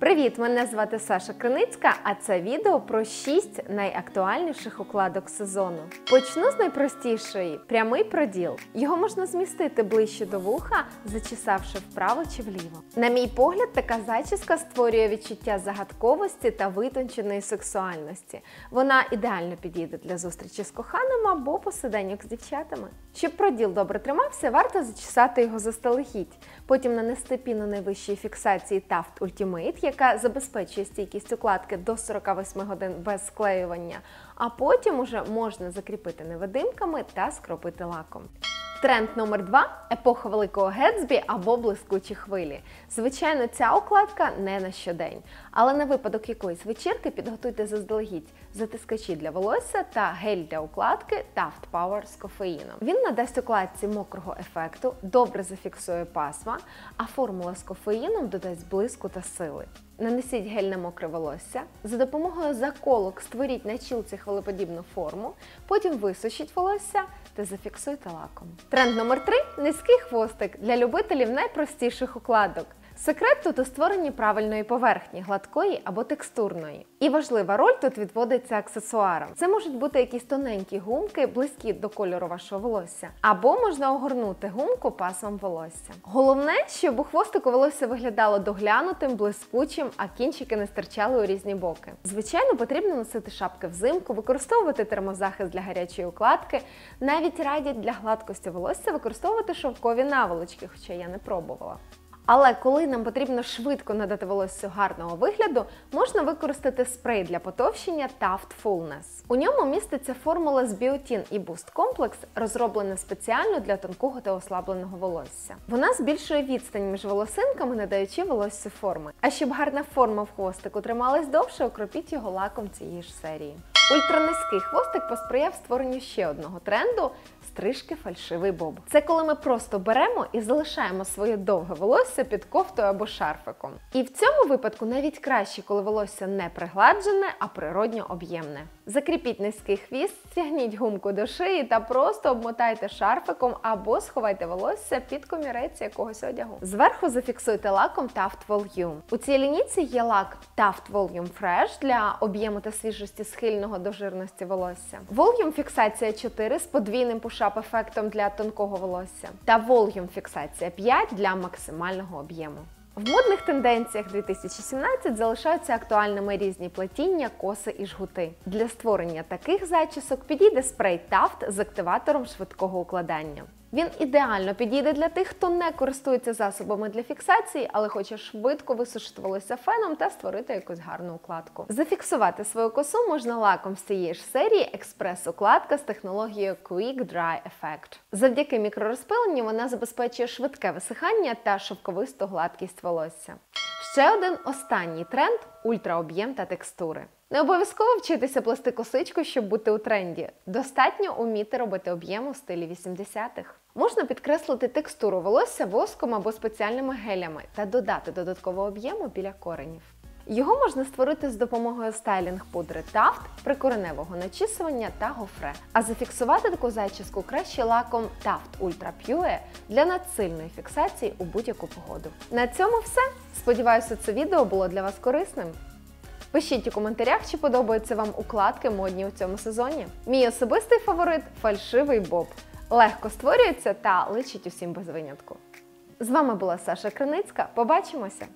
Привіт! Мене звати Саша Криницька, а це відео про 6 найактуальніших укладок сезону. Почну з найпростішої прямий проділ. Його можна змістити ближче до вуха, зачесавши вправо чи вліво. На мій погляд, така зачіска створює відчуття загадковості та витонченої сексуальності. Вона ідеально підійде для зустрічі з коханим або посиденьок з дівчатами. Щоб проділ добре тримався, варто зачесати його заздалегідь, потім нанести піну найвищої фіксації Taft Ultimate, яка забезпечує стійкість укладки до 48 годин без склеювання, а потім уже можна закріпити невидимками та скропити лаком. Тренд номер два епоха великого Гетсбі або блискучі хвилі. Звичайно, ця укладка не на щодень, але на випадок якоїсь вечірки підготуйте заздалегідь затискачі для волосся та гель для укладки Taft Power з кофеїном. Він надасть укладці мокрого ефекту, добре зафіксує пасма, а формула з кофеїном додасть блиску та сили. Нанесіть гель на мокре волосся, за допомогою заколок створіть на чілці хвилеподібну форму, потім висушіть волосся та зафіксуйте лаком. Тренд номер 3 низький хвостик для любителів найпростіших укладок. Секрет тут у створенні правильної поверхні, гладкої або текстурної. І важлива роль тут відводиться аксесуарам. Це можуть бути якісь тоненькі гумки, близькі до кольору вашого волосся, або можна огорнути гумку пасом волосся. Головне, щоб у хвостику волосся виглядало доглянутим, блискучим, а кінчики не стирчали у різні боки. Звичайно, потрібно носити шапки взимку, використовувати термозахист для гарячої укладки. Навіть радять для гладкості волосся використовувати шовкові наволочки, хоча я не пробувала. Але коли нам потрібно швидко надати волоссю гарного вигляду, можна використати спрей для потовщення Taft Fullness. У ньому міститься формула з біотін і Boost Complex, розроблена спеціально для тонкого та ослабленого волосся. Вона збільшує відстань між волосинками, надаючи волоссю форми. А щоб гарна форма в хвостику трималась довше, окропіть його лаком цієї ж серії. Ультранизький хвостик посприяв створенню ще одного тренду стрижки фальшивий боб. Це коли ми просто беремо і залишаємо своє довге волосся під кофтою або шарфиком. І в цьому випадку навіть краще, коли волосся не пригладжене, а природньо об'ємне. Закріпіть низький хвіст, стягніть гумку до шиї та просто обмотайте шарфиком або сховайте волосся під комірець якогось одягу. Зверху зафіксуйте лаком Taft Volume. У цій лінійці є лак Taft Volume Fresh для об'єму та свіжості схильного до жирності волосся. Volume фіксація 4 з подвійним пушап-ефектом для тонкого волосся. Та Volume фіксація 5 для максимального об'єму. В модних тенденціях 2017 залишаються актуальними різні плетіння, коси і жгути. Для створення таких зачісок підійде спрей Taft з активатором швидкого укладання. Він ідеально підійде для тих, хто не користується засобами для фіксації, але хоче швидко висушити волосся феном та створити якусь гарну укладку. Зафіксувати свою косу можна лаком з цієї ж серії експрес-укладка з технологією Quick Dry Effect. Завдяки мікророзпиленню вона забезпечує швидке висихання та шовковисту гладкість волосся. Ще один останній тренд ультраоб'єм та текстури. Не обов'язково вчитися плести косичку, щоб бути у тренді. Достатньо уміти робити об'єм у стилі 80-х. Можна підкреслити текстуру волосся воском або спеціальними гелями та додати додаткового об'єму біля коренів. Його можна створити з допомогою стайлінг-пудри Taft, прикореневого начісування та гофре. А зафіксувати таку зачіску краще лаком Taft Ultra Pure для надсильної фіксації у будь-яку погоду. На цьому все. Сподіваюся, це відео було для вас корисним. Пишіть у коментарях, чи подобаються вам укладки модні у цьому сезоні. Мій особистий фаворит фальшивий боб. Легко створюється та личить усім без винятку. З вами була Саша Криницька. Побачимося!